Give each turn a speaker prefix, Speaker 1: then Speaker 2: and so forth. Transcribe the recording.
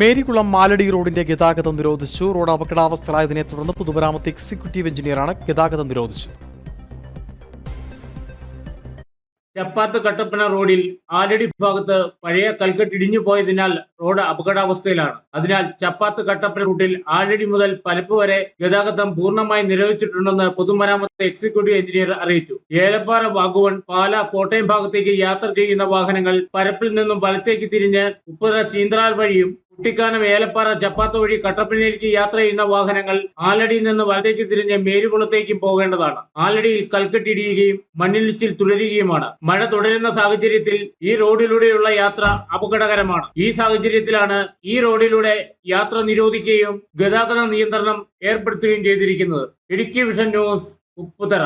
Speaker 1: മേരികുളം മാലടി റോഡിന്റെ ഗതാഗതം നിരോധിച്ചു. റോഡ് അപകടാവസ്ഥയായതിനെ തുടർന്ന് പൊതുമരാമത്ത് എക്സിക്യൂട്ടീവ് എഞ്ചിനീയറാണ് ഗതാഗതം നിരോധിച്ചത്.
Speaker 2: ചപ്പാത്ത് കട്ടപ്പന റോഡിൽ ആലടി ഭാഗത്ത് പഴയ കൽക്കെട്ട് ഇടിഞ്ഞു പോയതിനാൽ റോഡ് അപകടാവസ്ഥയിലാണ്. അതിനാൽ ചപ്പാത്ത് കട്ടപ്പന റൂട്ടിൽ ആലടി മുതൽ പലപ്പ് വരെ ഗതാഗതം പൂർണമായി നിരോധിച്ചിട്ടുണ്ടെന്ന് പൊതുമരാമത്ത് എക്സിക്യൂട്ടീവ് എഞ്ചിനീയർ അറിയിച്ചു. ഏലപ്പാറ വാഗുവൺ പാല കോട്ടയം ഭാഗത്തേക്ക് യാത്ര ചെയ്യുന്ന വാഹനങ്ങൾ പരപ്പിൽ നിന്നും വലത്തേക്ക് തിരിഞ്ഞ് ഉപ്പുതറ ചീന്ത്രാൽ വഴിയും കുട്ടിക്കാനം ഏലപ്പാറ ജപ്പാത്ത വഴി കട്ടപ്പനയിലേക്ക് യാത്ര ചെയ്യുന്ന വാഹനങ്ങൾ ആലടിയിൽ നിന്ന് വലത്തേക്ക് തിരിഞ്ഞ് മേരുകുളത്തേക്കും പോകേണ്ടതാണ്. ആലടിയിൽ കൽക്കെട്ടിടിയുകയും മണ്ണിലിച്ചിൽ തുടരുകയുമാണ്. മഴ തുടരുന്ന സാഹചര്യത്തിൽ ഈ റോഡിലൂടെയുള്ള യാത്ര അപകടകരമാണ്. ഈ സാഹചര്യത്തിലാണ് ഈ റോഡിലൂടെ യാത്ര നിരോധിക്കുകയും ഗതാഗത നിയന്ത്രണം ഏർപ്പെടുത്തുകയും ചെയ്തിരിക്കുന്നത്. Idukki vision news Upputhara.